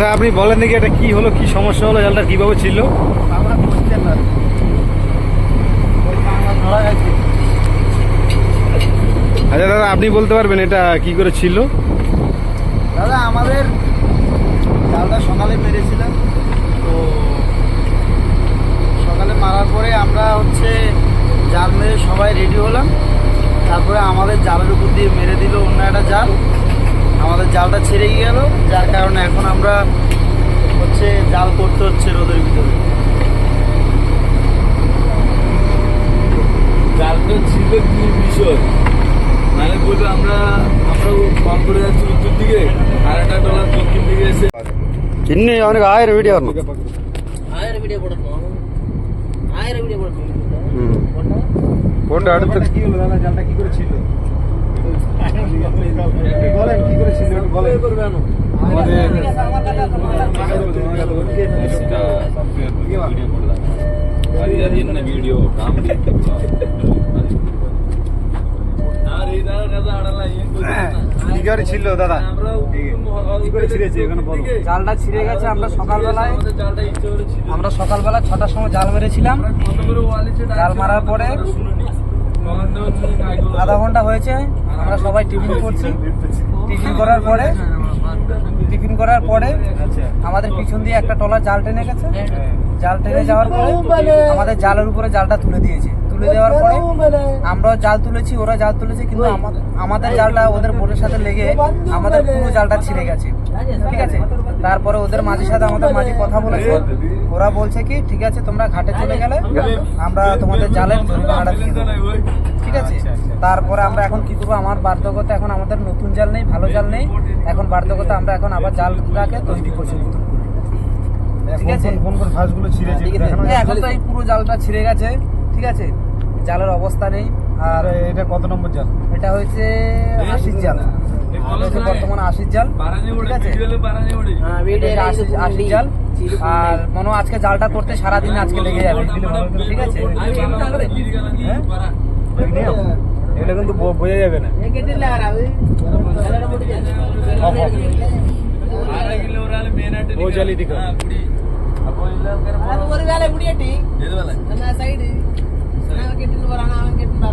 আচ্ছা আপনি বলেন নাকি এটা কি হলো কি সমস্যা হলো জালটা কীভাবে ছিল? আচ্ছা দাদা আপনি বলতে পারবেন এটা কি করে ছিল? দাদা আমাদের জালটা সকালে মেরেছিলাম। তো সকালে মারার পরে আমরা হচ্ছে জাল মেরে সবাই রেডি হলাম। তারপরে আমাদের জালের উপর দিয়ে মেরে দিল অন্য একটা জাল। আমাদের জালটা ছেড়ে গেল যার কারণে এখন আমরা হচ্ছে জাল করতে হচ্ছে রোদের ভিতরে। জালটা ছিল কি বিষয়? মানে বলতে আমরা আমরা ফোন করে যাচ্ছি উত্তর দিকে আর একটা টলার দক্ষিণ দিকে এসে இன்னி அவனுக்கு ஆயிரம் জালটা ছিঁড়ে গেছে আমরা সকালবেলায় আমরা সকালবেলা ছটার সময় জাল মেরেছিলাম। জাল মারার পরে আধা ঘণ্টা হয়েছে, আমরা সবাই টিফিন করছি। টিফিন করার পরে, টিফিন করার পরে আমাদের পিছন দিয়ে একটা টলার জাল টেনে গেছে। জাল টেনে যাওয়ার পরে আমাদের জালের উপরে জালটা তুলে দিয়েছে। তুলে দেওয়ার পরে আমরাও জাল তুলেছি ওরা জাল তুলেছে কিন্তু আমাদের জালটা ওদের বোটের সাথে লেগে আমাদের পুরো জালটা ছিঁড়ে গেছে। ঠিক আছে? তারপরে ওদের মাঝির সাথে আমাদের মাঝি কথা বলেছে। ওরা বলছে কি ঠিক আছে তোমরা ঘাটে চলে গেলে আমরা তোমাদের জালের জরিমানাটা দিয়ে দেবো। ঠিক আছে? তারপরে আমরা এখন কি করব? আমার বার্ধক্যতা এখন আমাদের নতুন জাল নেই ভালো জাল নেই। এখন বার্ধক্যতা আমরা এখন আবার জালটাকে তৈরি করছি ঠিক আছে? কোন কোন ফাঁসগুলো ছিঁড়েছে একটু দেখানো এই এখন তো এই পুরো জালটা ছিঁড়ে গেছে। ঠিক আছে? জালের অবস্থা নেই আর এটা কত নম্বর জাল? এটা হয়েছে আশির জাল। বর্তমানে আশির জাল ঠিক আছে? হ্যাঁ, আশির জাল। আর মনে আজকে জালটা করতে সারাদিন আজকে লেগে যাবে ঠিক আছে? হ্যাঁ? এটা কিন্তু বোঝা যাবে না। ಬೋಜಾಲಿ ದಿಕ್ಕ ಅಪ್ಪ ಇಲ್ಲ ಕರೆ ಬೋರ್ ಗಾಲೆ ಬುಡಿಯಟಿ ಎದವಲ್ಲ நாங்க கேட்டு போறான் அவன் கேட்டு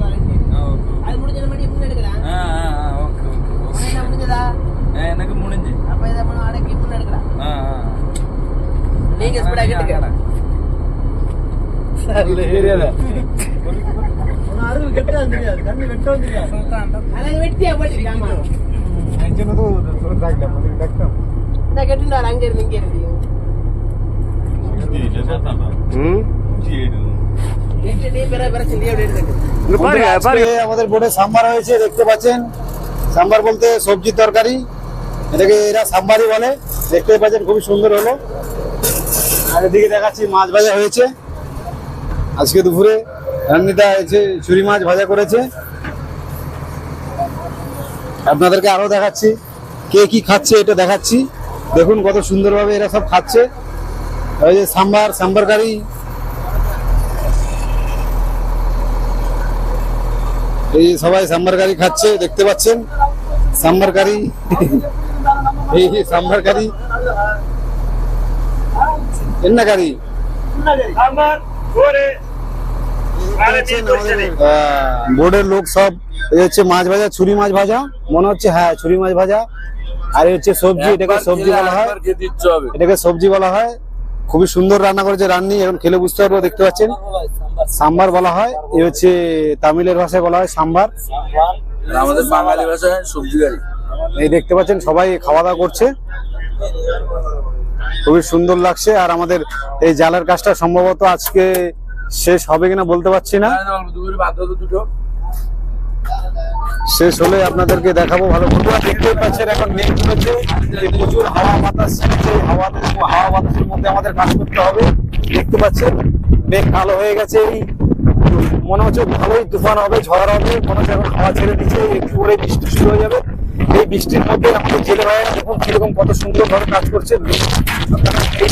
அது முடிஞ்ச மாதிரி முன்ன எடுக்கலாம் ஓகே ஓகே என்ன முடிஞ்சதா? எனக்கு முடிஞ்சு. அப்ப இதை பண்ண அடக்கி முன்ன எடுக்கலாம் நீங்க ஸ்பீடா கேட்டுக்கடா அருள் கெட்டான் தெரியாது. கண்ணு அங்க இருந்து আমাদের বোর্ডে সাম্বার হয়েছে দেখতে পাচ্ছেন। সাম্বার বলতে সবজি তরকারি। এটাকে এরা সাম্বারই বলে। দেখতে পাচ্ছেন খুবই সুন্দর হলো। আর এদিকে দেখাচ্ছি মাছ ভাজা হয়েছে। আজকে দুপুরে রান্নিতা হয়েছে চুরি মাছ ভাজা করেছে। আপনাদেরকে আরও দেখাচ্ছি কে কি খাচ্ছে এটা দেখাচ্ছি। দেখুন কত সুন্দরভাবে এরা সব খাচ্ছে। ওই যে সাম্বার সাম্বার কারি এই যে সবাই সাম্বার কারি খাচ্ছে দেখতে পাচ্ছেন? সাম্বার কারি। এই যে সাম্বার কারি। এন্না কারি? বোর্ডের লোক সব এই হচ্ছে মাছ ভাজা ছুরি মাছ ভাজা মনে হচ্ছে হ্যাঁ ছুরি মাছ ভাজা। আর এই হচ্ছে সবজি এটাকে সবজি বলা হয়। এটাকে সবজি বলা হয়। খুবই সুন্দর রান্না করেছে রান্নি এখন খেলে বুঝতে পারব দেখতে পাচ্ছেন। সাম্বার বলা হয় এ হচ্ছে তামিলের ভাষায় বলা হয় সাম্বার। আমাদের বাঙালি ভাষায় সবজি গাড়ি। এই দেখতে পাচ্ছেন সবাই খাওয়া দাওয়া করছে। খুবই সুন্দর লাগছে আর আমাদের এই জালের কাজটা সম্ভবত আজকে শেষ হবে কিনা বলতে পারছি না। দুটো। শেষ হলে আপনাদেরকে দেখাবো ভালো বন্ধুরা দেখতেই পাচ্ছেন এখন মেঘ তুলেছে প্রচুর হাওয়া বাতাস চলছে হাওয়া হাওয়া বাতাসের মধ্যে আমাদের কাজ করতে হবে। দেখতে পাচ্ছেন, মেঘ কালো হয়ে গেছে। এই মনে হচ্ছে ভালোই তুফান হবে, ঝড় হবে। মনে হচ্ছে এখন হাওয়া ছেড়ে দিচ্ছে, একটু করে বৃষ্টি শুরু হয়ে যাবে। এই বৃষ্টির মধ্যে আমাদের জেলে ভাইয়েরা দেখুন কীরকম কত সুন্দর ভাবে কাজ করছে। আপনারা এই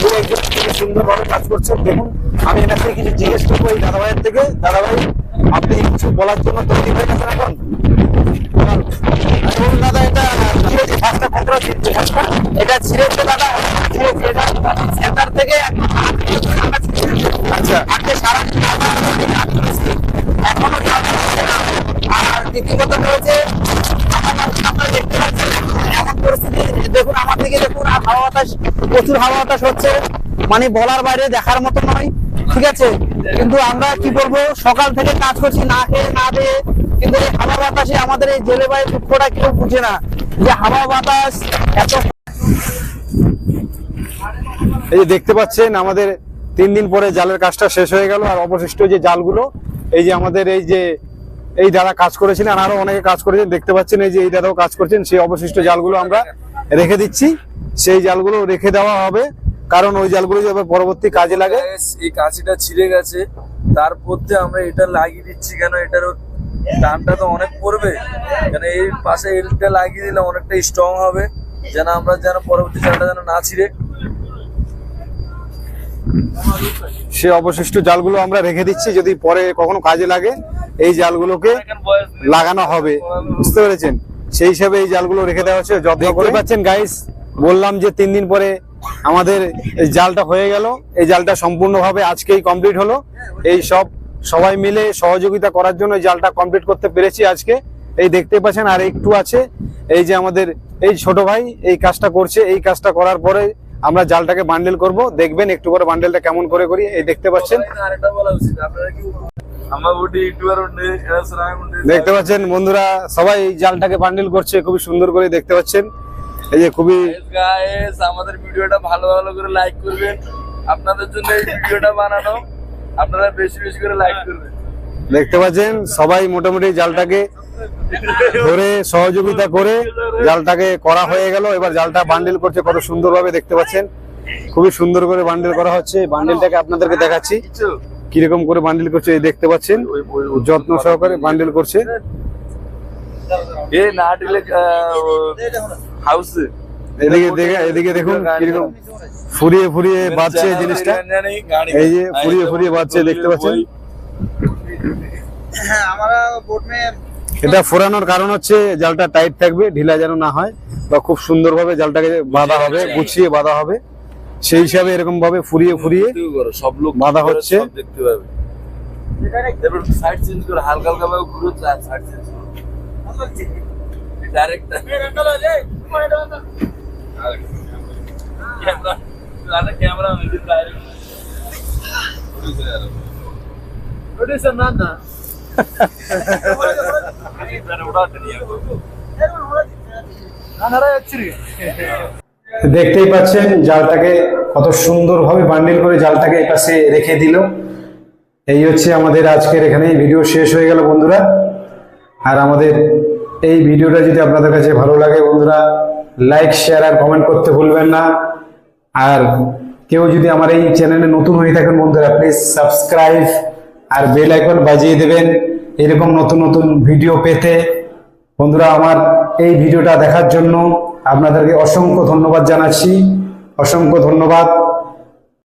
দু একজন খুবই সুন্দর ভাবে কাজ করছেন, দেখুন। আমি এনার থেকে কিছু জিজ্ঞেস করব এই দাদা ভাইয়ের থেকে। দাদা ভাই আপনি কিছু বলার জন্য তৈরি হয়ে গেছেন এখন? বলুন। দাদা, এটা এটা ছিঁড়েছে দাদা থেকে আচ্ছা সারা এখনও। আর আপনারা দেখতে পাচ্ছেন, এমন পরিস্থিতি। দেখুন, আমার দিকে দেখুন হাওয়া বাতাস, প্রচুর হাওয়া বাতাস হচ্ছে। মানে বলার বাইরে দেখার মতো নয়। ঠিক আছে? কিন্তু আমরা কি করব? সকাল থেকে কাজ করছি, না খেয়ে, না দিয়ে। কিন্তু এই হাওয়া বাতাসে আমাদের এই জেলে বায়ু দুঃখটা কেউ বুঝে না। যে হাওয়া বাতাস এত এই যে দেখতে পাচ্ছেন, আমাদের তিন দিন পরে জালের কাজটা শেষ হয়ে গেল, আর অবশিষ্ট যে জালগুলো, এই যে আমাদের এই যে এই দাদা কাজ করেছিলেন আরও অনেকে কাজ করেছেন, দেখতে পাচ্ছেন এই যে এই দাদাও কাজ করছেন, সেই অবশিষ্ট জালগুলো আমরা রেখে দিচ্ছি। সেই জালগুলো রেখে দেওয়া হবে। কারণ ওই জালগুলো যাবে পরবর্তী কাজে লাগে? এই কাঁচিটা ছিঁড়ে গেছে। তারপর দিয়ে আমরা এটা লাগিয়ে দিচ্ছি কেন? এটার টানটা তো অনেক পড়বে। কেন এই পাশে এলটা লাগিয়ে দিলে অনেকটা স্ট্রং হবে। যেন আমরা যেন পরবর্তী চালটা যেন না ছিঁড়ে। সে অবশিষ্ট জালগুলো আমরা রেখে দিচ্ছি। যদি পরে কখনো কাজে লাগে এই জালগুলোকে লাগানো হবে। বুঝতে পেরেছেন? সেই হিসাবে এই জালগুলো রেখে দেওয়া হচ্ছে। যত্ন করে। পাচ্ছেন গাইস বললাম যে তিন দিন পরে আমাদের এই জালটা হয়ে গেল। এই জালটা সম্পূর্ণভাবে আজকেই কমপ্লিট হলো। এই সব সবাই মিলে সহযোগিতা করার জন্য এই জালটা কমপ্লিট করতে পেরেছি আজকে। এই দেখতে পাচ্ছেন আর একটু আছে। এই যে আমাদের এই ছোট ভাই এই কাজটা করছে। এই কাজটা করার পরে আমরা জালটাকে বান্ডেল করব। দেখবেন একটু করে বান্ডেলটা কেমন করে করি। এই দেখতে পাচ্ছেন। দেখতে পাচ্ছেন বন্ধুরা, সবাই এই জালটাকে বান্ডেল করছে। খুবই সুন্দর করে দেখতে পাচ্ছেন। এই যে খুবই গাইস আমাদের ভিডিওটা ভালো ভালো করে লাইক করবেন। আপনাদের জন্য এই ভিডিওটা বানানো। আপনারা বেশি বেশি করে লাইক করবেন। দেখতে পাচ্ছেন সবাই মোটামুটি জালটাকে ধরে সহযোগিতা করে জালটাকে করা হয়ে গেল। এবার জালটা বান্ডেল করছে কত সুন্দরভাবে দেখতে পাচ্ছেন। খুবই সুন্দর করে বান্ডেল করা হচ্ছে। বান্ডেলটাকে আপনাদেরকে দেখাচ্ছি। কীরকম করে বান্ডেল করছে এই দেখতে পাচ্ছেন। যত্ন সহকারে বান্ডেল করছে। এ না দিলে হাউসে। এদিকে দেখে এদিকে দেখুন কীরকম ফুরিয়ে ফুরিয়ে বাড়ছে জিনিসটা। এই যে ফুরিয়ে ফুরিয়ে বাড়ছে দেখতে পাচ্ছেন? এটা ফোরানোর কারণ হচ্ছে জালটা টাইট থাকবে ঢিলা যেন না হয় বা খুব সুন্দরভাবে জালটাকে বাঁধা হবে গুছিয়ে বাঁধা হবে। সেই হিসাবে এরকম ভাবে ফুরিয়ে ফুরিয়ে সব লোক বাঁধা হচ্ছে। দেখতে পাবে। হালকা হালকা ভাবে ঘুরে সাইড দেখতেই পাচ্ছেন, জালটাকে কত সুন্দরভাবে বান্ডিল করে জালটাকে এই পাশে রেখে দিল। এই হচ্ছে আমাদের আজকের এখানে ভিডিও শেষ হয়ে গেল বন্ধুরা। আর আমাদের এই ভিডিওটা যদি আপনাদের কাছে ভালো লাগে বন্ধুরা লাইক শেয়ার আর কমেন্ট করতে ভুলবেন না। আর কেউ যদি আমার এই চ্যানেলে নতুন হয়ে থাকেন বন্ধুরা প্লিজ সাবস্ক্রাইব আর বেল আইকন বাজিয়ে দেবেন। এরকম নতুন নতুন ভিডিও পেতে বন্ধুরা, আমার এই ভিডিওটা দেখার জন্য আপনাদেরকে অসংখ্য ধন্যবাদ জানাচ্ছি। অসংখ্য ধন্যবাদ।